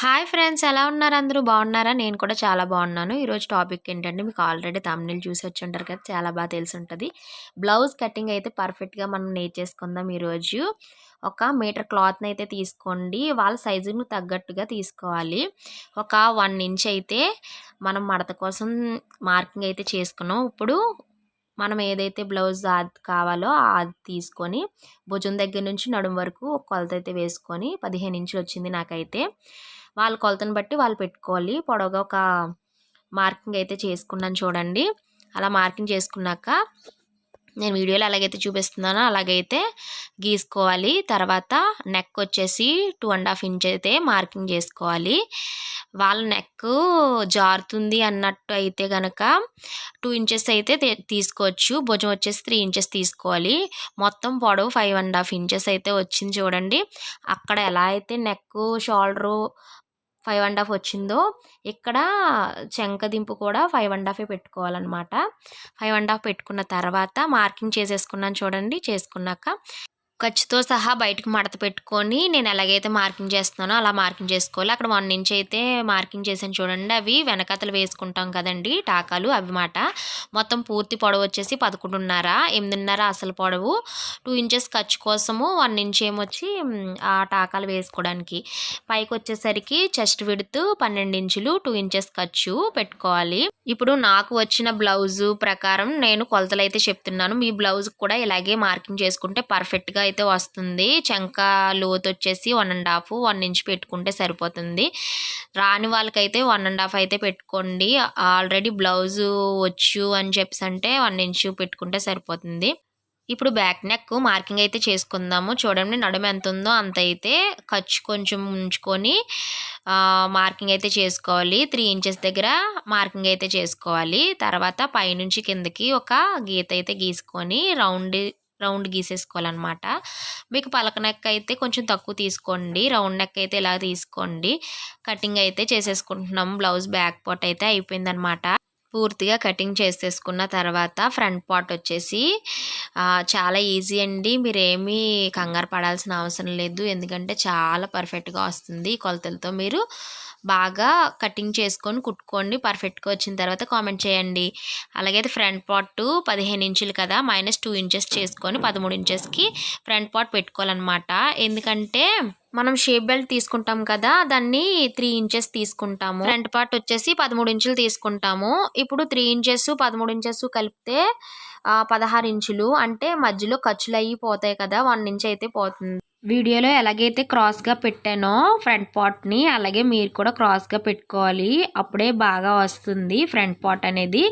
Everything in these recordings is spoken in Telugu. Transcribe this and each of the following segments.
హాయ్ ఫ్రెండ్స్ ఎలా ఉన్నారు అందరూ? బాగున్నారా? నేను కూడా చాలా బాగున్నాను. ఈరోజు టాపిక్ ఏంటంటే మీకు ఆల్రెడీ తమిళ చూసి వచ్చి ఉంటారు కదా చాలా బాగా తెలిసి ఉంటుంది. బ్లౌజ్ కటింగ్ అయితే పర్ఫెక్ట్గా మనం నేర్చేసుకుందాం ఈరోజు. ఒక మీటర్ క్లాత్ని అయితే తీసుకోండి. వాళ్ళ సైజును తగ్గట్టుగా తీసుకోవాలి. ఒక వన్ ఇంచ్ అయితే మనం మడత కోసం మార్కింగ్ అయితే చేసుకున్నాం. ఇప్పుడు మనం ఏదైతే బ్లౌజ్ అది కావాలో అది తీసుకొని భుజం దగ్గర నుంచి నడుం వరకు ఒక కొలత అయితే వేసుకొని పదిహేను ఇంచులు వచ్చింది నాకైతే. వాళ్ళ కొలతను బట్టి వాళ్ళు పెట్టుకోవాలి. పొడవుగా ఒక మార్కింగ్ అయితే చేసుకున్నాను చూడండి. అలా మార్కింగ్ చేసుకున్నాక నేను వీడియోలో ఎలాగైతే చూపిస్తున్నానో అలాగైతే గీసుకోవాలి. తర్వాత నెక్ వచ్చేసి టూ అండ్ హాఫ్ ఇంచ్ అయితే మార్కింగ్ చేసుకోవాలి. వాళ్ళ నెక్ జారుతుంది అన్నట్టు అయితే కనుక టూ ఇంచెస్ అయితే తీసుకోవచ్చు. భుజం వచ్చేసి త్రీ ఇంచెస్ తీసుకోవాలి. మొత్తం పొడవు ఫైవ్ అండ్ హాఫ్ ఇంచెస్ అయితే వచ్చింది చూడండి. అక్కడ ఎలా అయితే neck shoulder five and half వచ్చిందో ఇక్కడ చెంకదింపు కూడా ఫైవ్ అండ్ హాఫే పెట్టుకోవాలన్నమాట. ఫైవ్ అండ్ హాఫ్ పెట్టుకున్న తర్వాత మార్కింగ్ చేసేసుకున్నాను చూడండి చేసుకున్నాక ఖర్చుతో సహా బయటకు మడత పెట్టుకొని నేను ఎలాగైతే మార్కింగ్ చేస్తున్నానో అలా మార్కింగ్ చేసుకోవాలి. అక్కడ వన్ ఇంచ్ అయితే మార్కింగ్ చేసాను చూడండి. అవి వెనకతలు వేసుకుంటాం కదండి. టాకాలు అవి మాట. మొత్తం పూర్తి పొడవు వచ్చేసి పదకొండున్నర ఎనిమిదిన్నర అసలు పొడవు. టూ ఇంచెస్ ఖర్చు కోసము వన్ ఇంచ్ ఏమొచ్చి ఆ టాకాలు వేసుకోవడానికి. పైకి వచ్చేసరికి చెస్ట్ విడుతూ పన్నెండు ఇంచులు టూ ఇంచెస్ ఖర్చు పెట్టుకోవాలి. ఇప్పుడు నాకు వచ్చిన బ్లౌజు ప్రకారం నేను కొలతలు అయితే చెప్తున్నాను. మీ బ్లౌజ్ కూడా ఇలాగే మార్కింగ్ చేసుకుంటే పర్ఫెక్ట్గా అయితే వస్తుంది. చెంక లోతు వచ్చేసి one and half one inch పెట్టుకుంటే సరిపోతుంది. రాని వాళ్ళకైతే వన్ అండ్ హాఫ్ అయితే పెట్టుకోండి. ఆల్రెడీ బ్లౌజు వచ్చు అని చెప్పేసి అంటే వన్ ఇంచ్ పెట్టుకుంటే సరిపోతుంది. ఇప్పుడు బ్యాక్ నెక్ మార్కింగ్ అయితే చేసుకుందాము. చూడండి నడుము ఎంత ఉందో అంత అయితే ఖర్చు కొంచెం ఉంచుకొని మార్కింగ్ అయితే చేసుకోవాలి. త్రీ ఇంచెస్ దగ్గర మార్కింగ్ అయితే చేసుకోవాలి. తర్వాత పైనుంచి కిందకి ఒక గీత అయితే గీసుకొని రౌండ్ రౌండ్ గీసేసుకోవాలన్నమాట. మీకు పలక నెక్ అయితే కొంచెం తక్కువ తీసుకోండి. రౌండ్ నెక్ అయితే ఇలా తీసుకోండి. కటింగ్ అయితే చేసేసుకుంటున్నాం బ్లౌజ్ బ్యాక్ పార్ట్ అయితే అయిపోయిందనమాట పూర్తిగా కటింగ్ చేసేసుకున్న తర్వాత ఫ్రంట్ పార్ట్ వచ్చేసి చాలా ఈజీ అండి. మీరేమీ కంగారు పడాల్సిన అవసరం లేదు. ఎందుకంటే చాలా పర్ఫెక్ట్గా వస్తుంది కొలతలతో మీరు బాగా కటింగ్ చేసుకొని కుట్టుకోండి. పర్ఫెక్ట్గా వచ్చిన తర్వాత కామెంట్ చేయండి. అలాగైతే ఫ్రంట్ పార్ట్ పదిహేను ఇంచులు కదా మైనస్ టూ ఇంచెస్ చేసుకొని పదమూడు ఇంచెస్కి ఫ్రంట్ పార్ట్ పెట్టుకోవాలన్నమాట. ఎందుకంటే మనం షేప్ బెల్ట్ తీసుకుంటాం కదా దాన్ని త్రీ ఇంచెస్ తీసుకుంటాము. ఫ్రంట్ పార్ట్ వచ్చేసి పదమూడు ఇంచులు తీసుకుంటాము. ఇప్పుడు త్రీ ఇంచెస్ పదమూడు ఇంచెస్ కలిపితే పదహారు ఇంచులు అంటే మధ్యలో ఖర్చులు అయ్యి పోతాయి కదా వన్ ఇంచ్ అయితే పోతుంది. వీడియోలో ఎలాగైతే క్రాస్గా పెట్టానో ఫ్రంట్ పార్ట్ని అలాగే మీరు కూడా క్రాస్గా పెట్టుకోవాలి. అప్పుడే బాగా వస్తుంది ఫ్రంట్ పార్ట్ అనేది.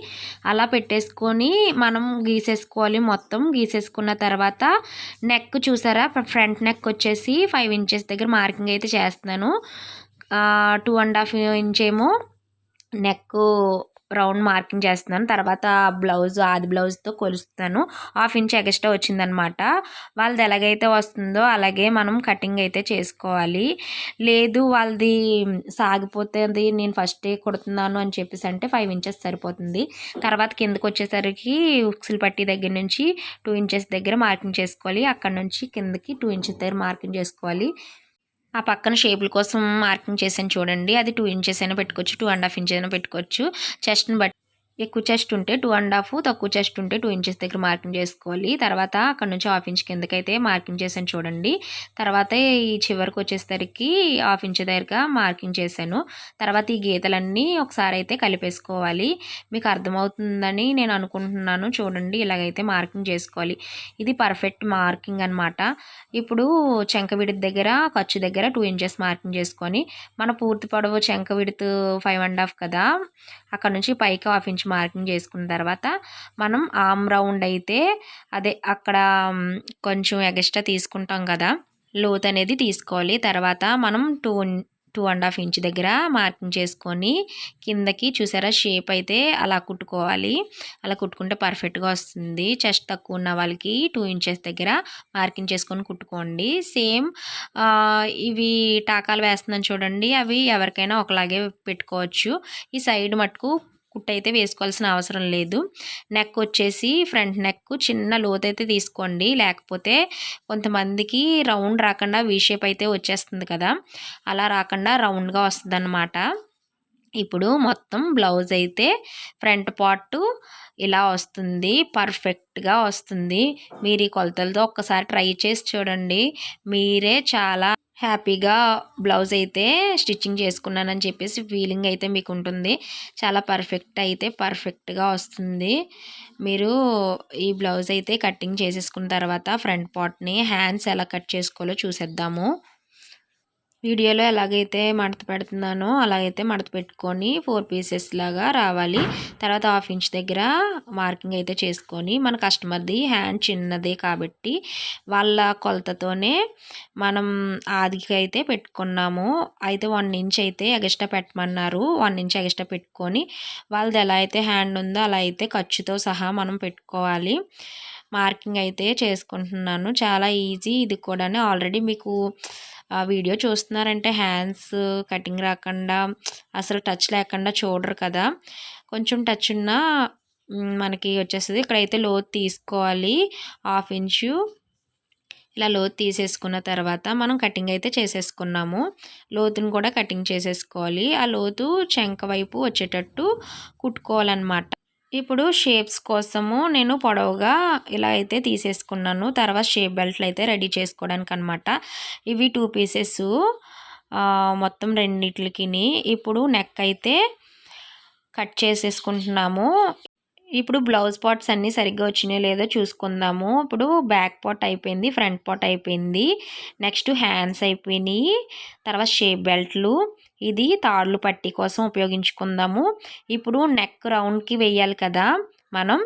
అలా పెట్టేసుకొని మనం గీసేసుకోవాలి మొత్తం. గీసేసుకున్న తర్వాత నెక్ చూసారా? ఫ్రంట్ నెక్ వచ్చేసి ఫైవ్ ఇంచెస్ దగ్గర మార్కింగ్ అయితే చేస్తున్నాను. టూ అండ్ హాఫ్ ఇంచ్ ఏమో నెక్ రౌండ్ మార్కింగ్ చేస్తున్నాను. తర్వాత బ్లౌజ్ ఆది బ్లౌజ్తో కొలుస్తాను. హాఫ్ ఇంచ్ ఎక్స్ట్రా వచ్చిందనమాట. వాళ్ళది ఎలాగైతే వస్తుందో అలాగే మనం కటింగ్ అయితే చేసుకోవాలి. లేదు వాళ్ళది సాగిపోతుంది నేను ఫస్టే కుడుతున్నాను అని చెప్పేసి అంటే ఫైవ్ ఇంచెస్ సరిపోతుంది. తర్వాత కిందకు వచ్చేసరికి ఉక్సులు పట్టి దగ్గర నుంచి టూ ఇంచెస్ దగ్గర మార్కింగ్ చేసుకోవాలి. అక్కడ నుంచి కిందకి టూ ఇంచెస్ దగ్గర మార్కింగ్ చేసుకోవాలి. ఆ పక్కన షేపుల కోసం మార్కింగ్ చేసాను చూడండి. అది టూ ఇంచెస్ అయినా పెట్టుకోవచ్చు టూ అండ్ హాఫ్ ఇంచెస్ అయినా పెట్టుకోవచ్చు. చెస్ట్ని బట్టి ఎక్కువ చెస్ట్ ఉంటే టూ అండ్ హాఫ్ తక్కువ చెస్ట్ ఉంటే టూ ఇంచెస్ దగ్గర మార్కింగ్ చేసుకోవాలి. తర్వాత అక్కడ నుంచి హాఫ్ ఇంచ్ కిందకైతే మార్కింగ్ చేశాను చూడండి. తర్వాత ఈ చివరికి వచ్చేసరికి హాఫ్ ఇంచ్ దగ్గరగా మార్కింగ్ చేశాను. తర్వాత ఈ గీతలన్నీ ఒకసారి అయితే కలిపేసుకోవాలి. మీకు అర్థమవుతుందని నేను అనుకుంటున్నాను చూడండి ఇలాగైతే మార్కింగ్ చేసుకోవాలి. ఇది పర్ఫెక్ట్ మార్కింగ్ అనమాట ఇప్పుడు చెంక విడత దగ్గర ఖర్చు దగ్గర టూ ఇంచెస్ మార్కింగ్ చేసుకొని మన పూర్తి పొడవు చెంక విడత ఫైవ్ అండ్ హాఫ్ కదా అక్కడ నుంచి పైకి హాఫ్ ఇంచ్ మార్కింగ్ చేసుకున్న తర్వాత మనం ఆమ్ రౌండ్ అయితే అదే అక్కడ కొంచెం ఎగస్ట్రా తీసుకుంటాం కదా లోత్ అనేది తీసుకోవాలి. తర్వాత మనం two two and half inch దగ్గర మార్కింగ్ చేసుకొని కిందకి చూసారా షేప్ అయితే అలా కుట్టుకోవాలి. అలా కుట్టుకుంటే పర్ఫెక్ట్గా వస్తుంది. చెస్ట్ తక్కువ ఉన్న వాళ్ళకి టూ ఇంచెస్ దగ్గర మార్కింగ్ చేసుకొని కుట్టుకోండి. సేమ్ ఇవి టాకాలు వేస్తున్నాను చూడండి అవి ఎవరికైనా ఒకలాగే పెట్టుకోవచ్చు. ఈ సైడ్ మటుకు కుట్టు అయితే వేసుకోవాల్సిన అవసరం లేదు. నెక్ వచ్చేసి ఫ్రంట్ నెక్ చిన్న లోతు అయితే తీసుకోండి. లేకపోతే కొంతమందికి రౌండ్ రాకుండా వీ షేప్ అయితే వచ్చేస్తుంది కదా. అలా రాకుండా రౌండ్గా వస్తుంది ఇప్పుడు మొత్తం బ్లౌజ్ అయితే ఫ్రంట్ పార్ట్ ఇలా వస్తుంది. పర్ఫెక్ట్గా వస్తుంది. మీరు ఈ కొలతలతో ఒక్కసారి ట్రై చేసి చూడండి. మీరే చాలా హ్యాపీగా బ్లౌజ్ అయితే స్టిచ్చింగ్ చేసుకున్నానని చెప్పేసి ఫీలింగ్ అయితే మీకు ఉంటుంది చాలా పర్ఫెక్ట్ అయితే పర్ఫెక్ట్గా వస్తుంది. మీరు ఈ బ్లౌజ్ అయితే కటింగ్ చేసేసుకున్న తర్వాత ఫ్రంట్ పార్ట్ని హ్యాండ్స్ ఎలా కట్ చేసుకోవాలో చూసేద్దాము. వీడియోలో ఎలాగైతే మడత పెడుతున్నానో అలాగైతే మడత పెట్టుకొని ఫోర్ పీసెస్ లాగా రావాలి. తర్వాత హాఫ్ ఇంచ్ దగ్గర మార్కింగ్ అయితే చేసుకొని మన కస్టమర్ది హ్యాండ్ చిన్నదే కాబట్టి వాళ్ళ కొలతతోనే మనం ఆదికి అయితే పెట్టుకున్నాము. అయితే వన్ ఇంచ్ అయితే ఎగస్ట్రా పెట్టమన్నారు. వన్ ఇంచ్ ఎగస్ట్రా పెట్టుకొని వాళ్ళది ఎలా అయితే హ్యాండ్ ఉందో అలా అయితే ఖర్చుతో సహా మనం పెట్టుకోవాలి. మార్కింగ్ అయితే చేసుకుంటున్నాను. చాలా ఈజీ ఇది కూడా ఆల్రెడీ మీకు వీడియో చూస్తున్నారంటే హ్యాండ్స్ కటింగ్ రాకుండా అసలు టచ్ లేకుండా చూడరు కదా. కొంచెం టచ్ ఉన్నా మనకి వచ్చేస్తుంది. ఇక్కడైతే లోతు తీసుకోవాలి. Half inch. ఇలా లోతు తీసేసుకున్న తర్వాత మనం కటింగ్ అయితే చేసేసుకున్నాము. లోతును కూడా కటింగ్ చేసేసుకోవాలి. ఆ లోతు చెంక వైపు వచ్చేటట్టు కుట్టుకోవాలన్నమాట. ఇప్పుడు షేప్స్ కోసము నేను పొడవుగా ఇలా అయితే తీసేసుకున్నాను. తర్వాత షేప్ బెల్ట్లు అయితే రెడీ చేసుకోవడానికి అనమాట ఇవి టూ పీసెస్ మొత్తం రెండిట్లకి ఇప్పుడు నెక్ అయితే కట్ చేసేసుకుంటున్నాము. ఇప్పుడు బ్లౌజ్ పాట్స్ అన్నీ సరిగ్గా వచ్చినాయో లేదో చూసుకుందాము. ఇప్పుడు బ్యాక్ పార్ట్ అయిపోయింది ఫ్రంట్ పాట్ అయిపోయింది. నెక్స్ట్ హ్యాండ్స్ అయిపోయినాయి. తర్వాత షేప్ బెల్ట్లు ఇది తాళ్ళు పట్టి కోసం ఉపయోగించుకుందాము. ఇప్పుడు నెక్ రౌండ్కి వేయాలి కదా మనం.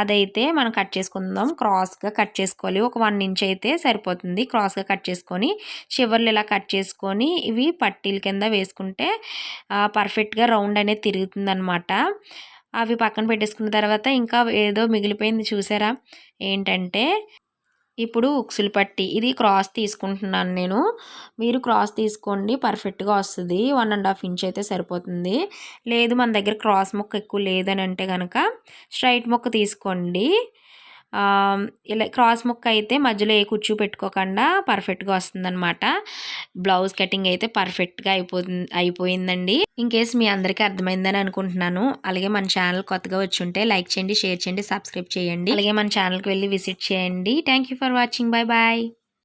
అదైతే మనం కట్ చేసుకుందాం. క్రాస్గా కట్ చేసుకోవాలి. ఒక వన్ ఇంచ్ అయితే సరిపోతుంది. క్రాస్గా కట్ చేసుకొని చివర్లు ఇలా కట్ చేసుకొని ఇవి పట్టీల కింద వేసుకుంటే పర్ఫెక్ట్గా రౌండ్ అనేది తిరుగుతుందనమాట అవి పక్కన పెట్టేసుకున్న తర్వాత ఇంకా ఏదో మిగిలిపోయింది చూసారా? ఏంటంటే ఇప్పుడు ఉక్సులు పట్టి ఇది క్రాస్ తీసుకుంటున్నాను నేను. మీరు క్రాస్ తీసుకోండి పర్ఫెక్ట్గా వస్తుంది. వన్ అండ్ హాఫ్ ఇంచ్ అయితే సరిపోతుంది. లేదు మన దగ్గర క్రాస్ మొక్క ఎక్కువ లేదని అంటే కనుక స్ట్రైట్ మొక్క తీసుకోండి. ఇలా క్రాస్ ముక్క అయితే మధ్యలో ఏ కుచ్చు పెట్టుకోకుండా పర్ఫెక్ట్గా వస్తుందన్నమాట. బ్లౌజ్ కటింగ్ అయితే పర్ఫెక్ట్గా అయిపోతుంది అయిపోయిందండి. ఇన్ కేస్ మీ అందరికీ అర్థమైందని అనుకుంటున్నాను అలాగే మన ఛానల్ కొత్తగా వచ్చి ఉంటే లైక్ చేయండి షేర్ చేయండి సబ్స్క్రైబ్ చేయండి. అలాగే మన ఛానల్కి వెళ్ళి విజిట్ చేయండి. Thank for watching bye bye